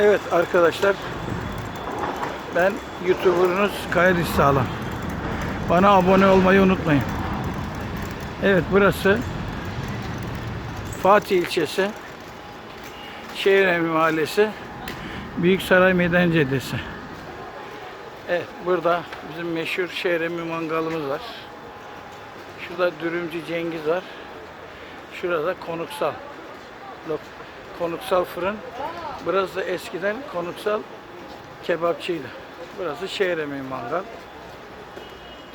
Evet arkadaşlar ben YouTuber'ınız Kayadis Sağlam. Bana abone olmayı unutmayın. Evet burası Fatih ilçesi Şehiremi Mahallesi Büyüksaray Meydan Caddesi. Evet burada bizim meşhur Şehremi mangalımız var. Şurada dürümcü Cengiz var. Şurada konuksal. Konuksal fırın. Burası eskiden konuksal kebapçıydı. Burası Şehremi mangal.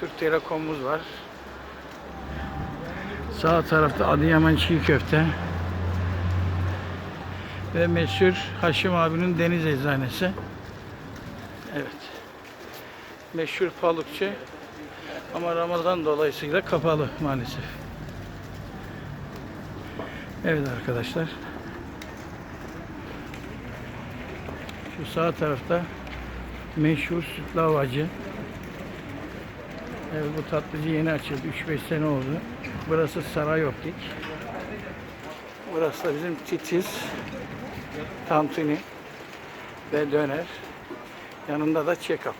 Türk Telekom'umuz var. Sağ tarafta Adıyaman çiğ köfte. Ve meşhur Haşim abinin deniz eczanesi. Evet. Meşhur balıkçı. Ama Ramazan dolayısıyla kapalı maalesef. Evet arkadaşlar. Şu sağ tarafta meşhur sütlü havacı. Evet, bu tatlıcı yeni açıldı. 3-5 sene oldu. Burası Saray Optik. Burası da bizim titiz, tantuni ve döner. Yanında da check-up.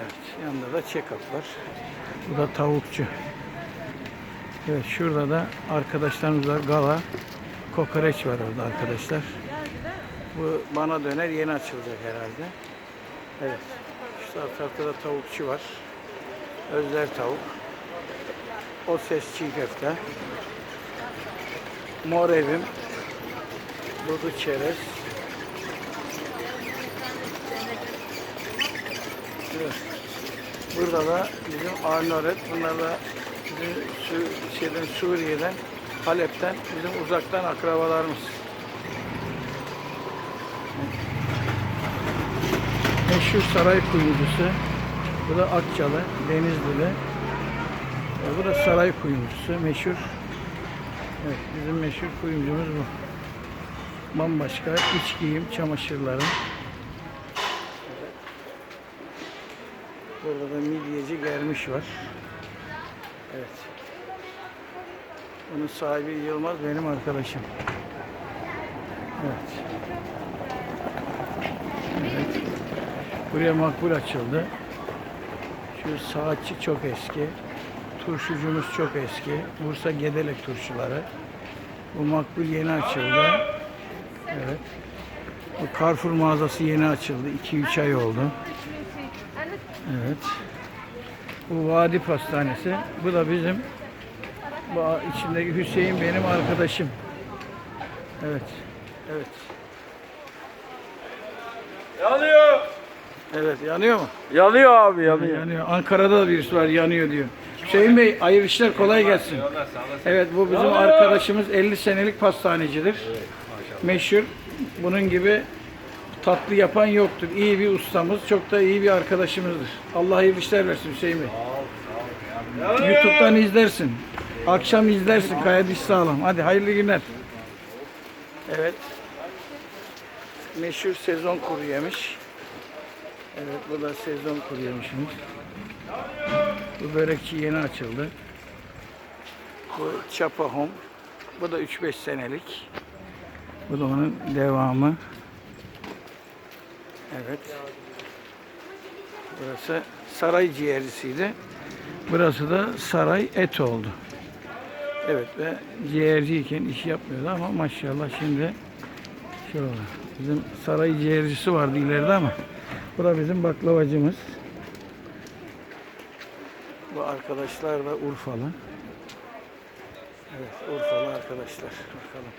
Evet, yanında da check-up var. Bu da tavukçu. Evet, şurada da arkadaşlarımız var. Gala, kokoreç var orada arkadaşlar. Bu bana döner yeni açılacak herhalde. Evet. Şu tarafta da tavukçu var. Özler tavuk. O ses çiğ köfte. Mor evim. Dudu çerez. Evet. Burada da bizim Arnoret. Bunlar da bizim Su- şeyden, Suriye'den, Halep'ten, bizim uzaktan akrabalarımız. Meşhur saray kuyumcusu. Bu da Akçalı, Denizli'de. E, Bu da saray kuyumcusu, meşhur. Evet, bizim meşhur kuyumcumuz bu. Bambaşka iç giyim çamaşırları. Evet. Burada da midyeci germiş var. Evet. Bunun sahibi Yılmaz benim arkadaşım. Evet. Buraya makbul açıldı. Şu saatçi çok eski. Turşucumuz çok eski. Bursa Gedelek turşuları. Bu makbul yeni açıldı. Evet. Bu Carrefour mağazası yeni açıldı. 2-3 ay oldu. Evet. Bu Vadi Pastanesi. Bu da bizim bu içindeki Hüseyin benim arkadaşım. Evet. Evet. Yanıyor. Evet yanıyor mu? Yanıyor abi yanıyor. Yanıyor. Ankara'da da birisi var yanıyor diyor. Hüseyin Bey hayırlı işler kolay gelsin. Evet bu bizim arkadaşımız 50 senelik pastanecidir. Meşhur. Bunun gibi tatlı yapan yoktur. İyi bir ustamız, çok da iyi bir arkadaşımızdır. Allah hayırlı işler versin Hüseyin Bey. YouTube'dan izlersin. Akşam izlersin Kaya Diş Sağlam. Hadi hayırlı günler. Evet. Meşhur sezon kuru yemiş. Evet bu da sezon kuru yemişimiz. Bu börekçi yeni açıldı. Bu Çapa Home. Bu da 3-5 senelik. Bu da onun devamı. Evet. Burası saray ciğercisiydi. Burası da saray et oldu. Evet ve ciğerciyken iş yapmıyordu ama maşallah şimdi şöyle bizim saray ciğercisi vardı ileride ama bu da bizim baklavacımız. Bu arkadaşlar da Urfalı. Evet Urfalı arkadaşlar. Bakalım.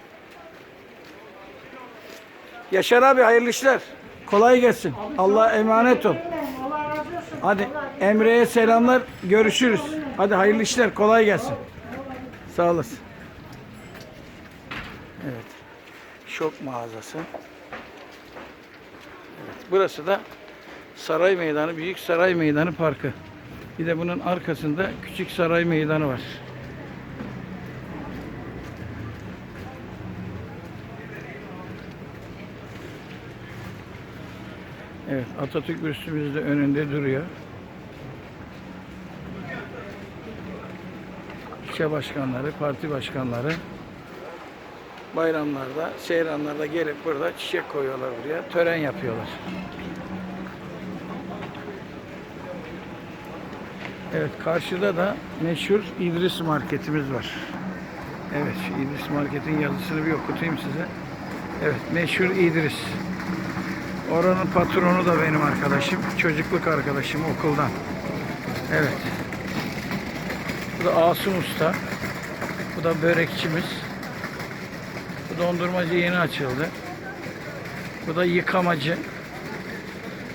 Yaşar abi hayırlı işler. Kolay gelsin. Allah emanet ol. Hadi Emre'ye selamlar. Görüşürüz. Hadi hayırlı işler. Kolay gelsin. Sağ olasın. Evet. Şok mağazası. Evet. Burası da Saray Meydanı, Büyük Saray Meydanı Parkı. Bir de bunun arkasında Küçük Saray Meydanı var. Evet, Atatürk üstümüzde önünde duruyor. İlçe başkanları, parti başkanları bayramlarda, seyranlarda gelip burada çiçek koyuyorlar buraya. Tören yapıyorlar. Evet karşıda da meşhur İdris Marketimiz var. Evet şu İdris Market'in yazısını bir okutayım size. Evet meşhur İdris. Oranın patronu da benim arkadaşım. Çocukluk arkadaşım okuldan. Evet. Bu da Asım Usta. Bu da börekçimiz. Bu dondurmacı yeni açıldı. Bu da yıkamacı.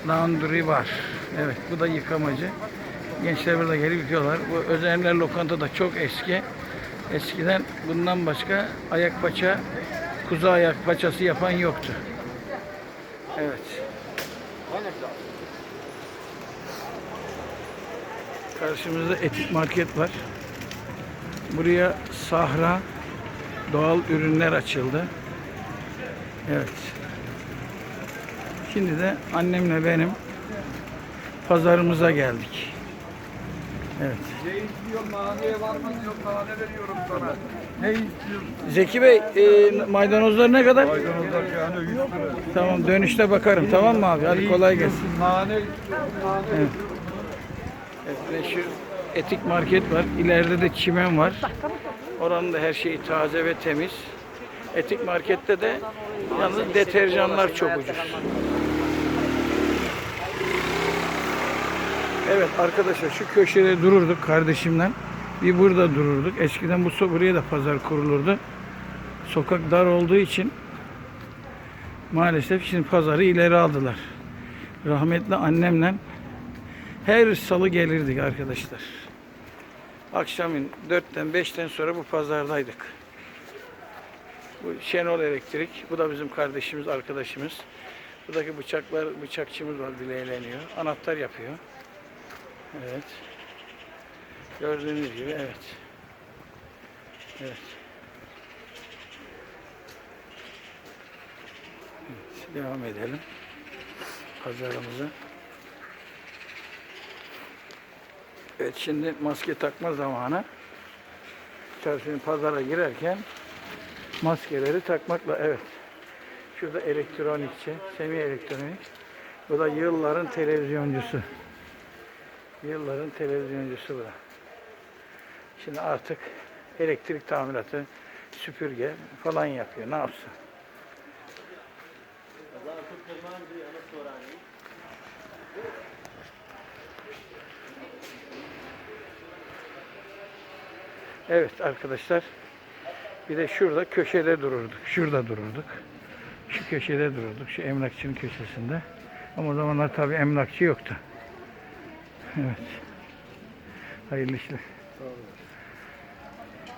Laundry var. Evet bu da yıkamacı. Gençler burada gelip yıkıyorlar. Bu Özenler lokanta da çok eski. Eskiden bundan başka ayak paça, kuzu ayak paçası yapan yoktu. Evet. Karşımızda etik market var. Buraya sahra doğal ürünler açıldı. Evet. Şimdi de annemle benim pazarımıza geldik. Evet. Ne istiyorsun? Naneye var mı diyor. Nane veriyorum sana. Ne istiyorsun? Zeki Bey, e, maydanozlar ne kadar? Maydanozlar yani 100 lira. Tamam, dönüşte bakarım. Tamam mı abi? Hadi kolay gelsin. Nane istiyorsun. Nane Evet. Evet, meşhur etik market var. İleride de çimen var. Oranın da her şeyi taze ve temiz. Etik markette de yalnız deterjanlar çok ucuz. Evet arkadaşlar şu köşede dururduk kardeşimle. Bir burada dururduk. Eskiden bu buraya da pazar kurulurdu. Sokak dar olduğu için maalesef şimdi pazarı ileri aldılar. Rahmetli annemle her salı gelirdik arkadaşlar. Akşamın 4'ten 5'ten sonra bu pazardaydık. Bu Şenol Elektrik. Bu da bizim kardeşimiz, arkadaşımız. Buradaki bıçaklar, bıçakçımız var bileğleniyor. Anahtar yapıyor. Evet. Gördüğünüz gibi evet. Evet. Evet, Devam edelim. Pazarımıza. Evet şimdi maske takma zamanı. Çarşının pazara girerken maskeleri takmakla evet. Şurada elektronikçi, semi elektronik. Bu da yılların televizyoncusu. Yılların televizyoncusu bu. Şimdi artık elektrik tamiratı, süpürge falan yapıyor. Ne yapsın? Evet arkadaşlar. Bir de şurada köşede dururduk. Şurada dururduk. Şu köşede dururduk. Şu emlakçının köşesinde. Ama o zamanlar tabii emlakçı yoktu. Evet. Hayırlı işler.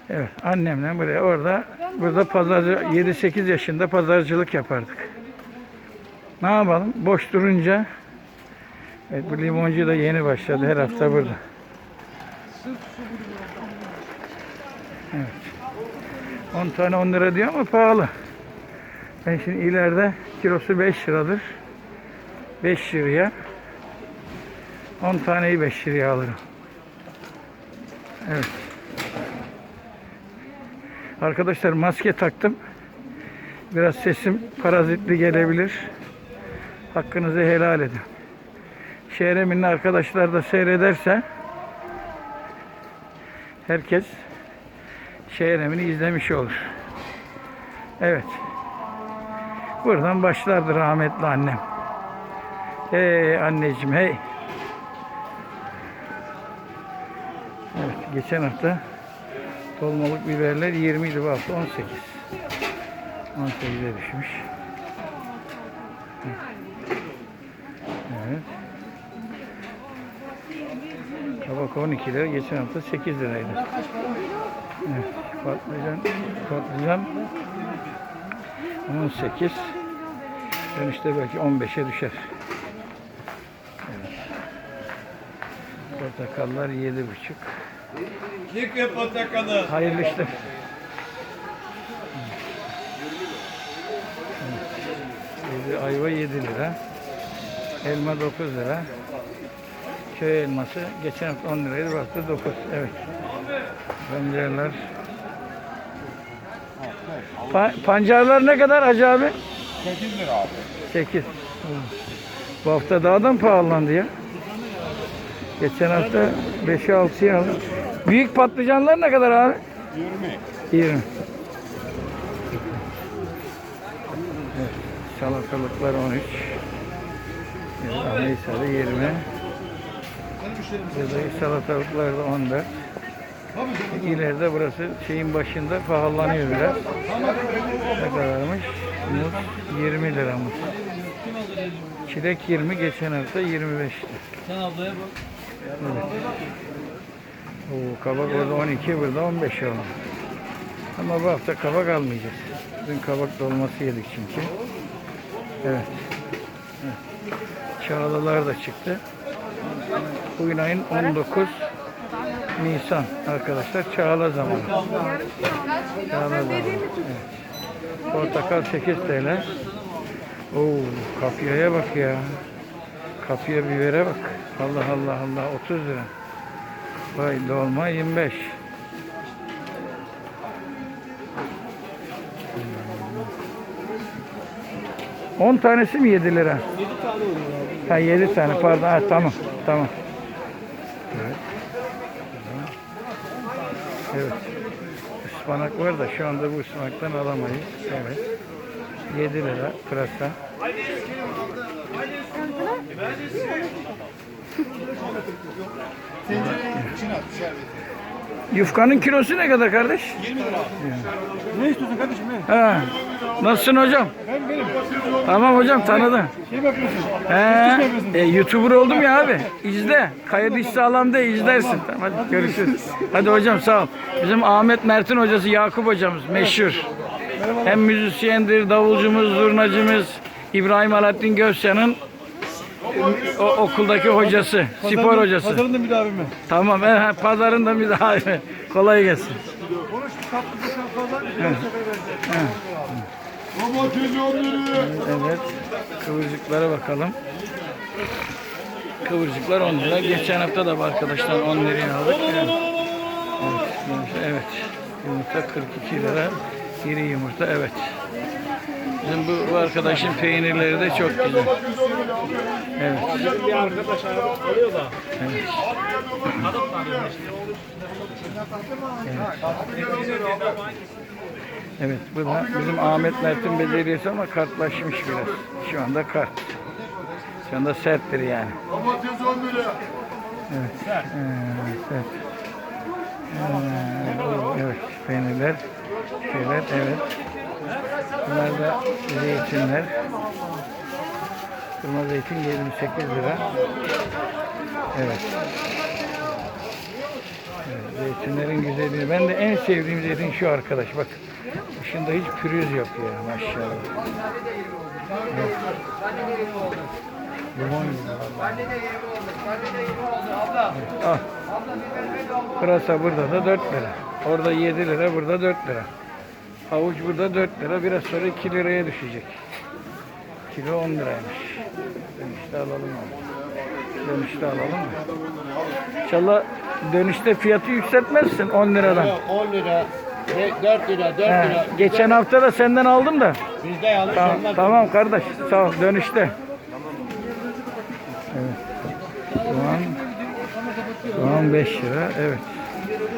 Evet annemle buraya orada burada pazarcı 7-8 yaşında pazarcılık yapardık. Ne yapalım? Boş durunca Evet bu limoncu da yeni başladı her hafta burada. Evet. 10 tane 10 lira diyor ama pahalı. Ben şimdi ileride kilosu 5 liradır. 5 liraya 10 taneyi 5 liraya alırım. Evet. Arkadaşlar maske taktım. Biraz sesim parazitli gelebilir. Hakkınızı helal edin. Şehreminli arkadaşlar da seyrederse herkes Şehremini izlemiş olur. Evet. Buradan başlardı rahmetli annem. Hey anneciğim hey. Evet geçen hafta dolmalık biberler 20 idi bu hafta 18. 18'e düşmüş. Evet. Kabak 12 lira, geçen hafta 8 liraydı. Evet, patlıcan, patlıcan 18. Dönüşte belki 15'e düşer. Evet. Portakallar 7,5. Yıkı portakalı. Hayırlı işler. Ayva 7 lira. Elma 9 lira. Köy elması geçen hafta 10 liraydı, bu hafta 9. Evet. Bamyalar Pa- pancarlar ne kadar Hacı abi? 8 lira abi. 8. Bu hafta daha da mı pahalandı ya? Geçen hafta 5'e 6'ya aldım. Büyük patlıcanlar ne kadar abi? 20. 20. Evet, salatalıklar 13. Evet, Neyse de 20. Buradaki salatalıklar da 14. İleride burası şeyin başında pahalanıyor biraz. Ne kadarmış? Muz 20 lira muz. Çilek 20, geçen hafta 25 lira. Sen ablaya bak. Oo, kabak orada 12, burada 15 oldu. Ama bu hafta kabak almayacağız. Dün kabak dolması yedik çünkü. Evet. Çağlalar da çıktı. Bugün ayın 19 Nisan arkadaşlar. Çağla zamanı. Çağla zamanı. Evet. Portakal 8 TL. Oo, kapyaya bak ya. Kapya bibere bak. Allah Allah Allah 30 lira. Vay dolma 25. On tanesi mi 7 lira? 7 tane oluyor abi. Ha 7 tane pardon. Ha, tamam. Tamam. Evet. Evet. Ispanak var da şu anda bu ıspanaktan alamayız. Evet. 7 lira pırasa. Yufkanın kilosu ne kadar kardeş? 20 lira. Ne istiyorsun kardeşim? Ne? Ha. Nasılsın hocam? Ben benim. Tamam hocam tanıdım. Şey mi yapıyorsun? He, e, YouTuber oldum ya abi. İzle. Kayıt iş sağlam de izlersin. Tamam, hadi görüşürüz. Hadi hocam sağ ol. Bizim Ahmet Mert'in hocası Yakup hocamız meşhur. Hem müzisyendir, davulcumuz, zurnacımız. İbrahim Alaaddin Gökçen'in o, okuldaki hocası, spor hocası. Pazarın da müdavimi. Tamam, he, pazarın da müdahale. Kolay gelsin. Konuş tatlı bir fazla. Bir sefer vereceğim. Domates 10 lira. Evet. Kıvırcıklara bakalım. Kıvırcıklar 10 lira. Geçen hafta da arkadaşlar 10 liraya aldık. Evet. Evet. evet. Yumurta 42 lira. İri yumurta evet. Bizim bu, bu arkadaşın peynirleri de çok güzel. Evet. Bir arkadaş alıyor da. evet. Evet, bu da bizim Ahmet Mert'in beceriyesi ama kartlaşmış biraz. Şu anda kart. Şu anda serttir yani. Domates 10 lira. Evet. Ee, sert. Ee, evet, peynirler. Şeyler, evet. Bunlar da zeytinler. Kırmızı zeytin 28 lira. Evet. Evet, zeytinlerin güzelliği. Ben de en sevdiğim zeytin şu arkadaş. Bak. Dışında hiç pürüz yok ya maşallah. Evet. Limon gibi vallahi. Evet, Al. Pırasa burada da 4 lira. Orada 7 lira, burada 4 lira. Havuç burada 4 lira. Biraz sonra 2 liraya düşecek. Kilo 10 liraymış. Dönüşte alalım onu. Dönüşte alalım mı? İnşallah dönüşte fiyatı yükseltmezsin 10 liradan. 10 lira, 4 lira, 4 He, lira. geçen hafta da senden aldım da. Bizde yanlış Tamam, olmaz. tamam kardeş. Sağ ol. Dönüşte. Evet. Soğan, soğan 5 lira. Evet.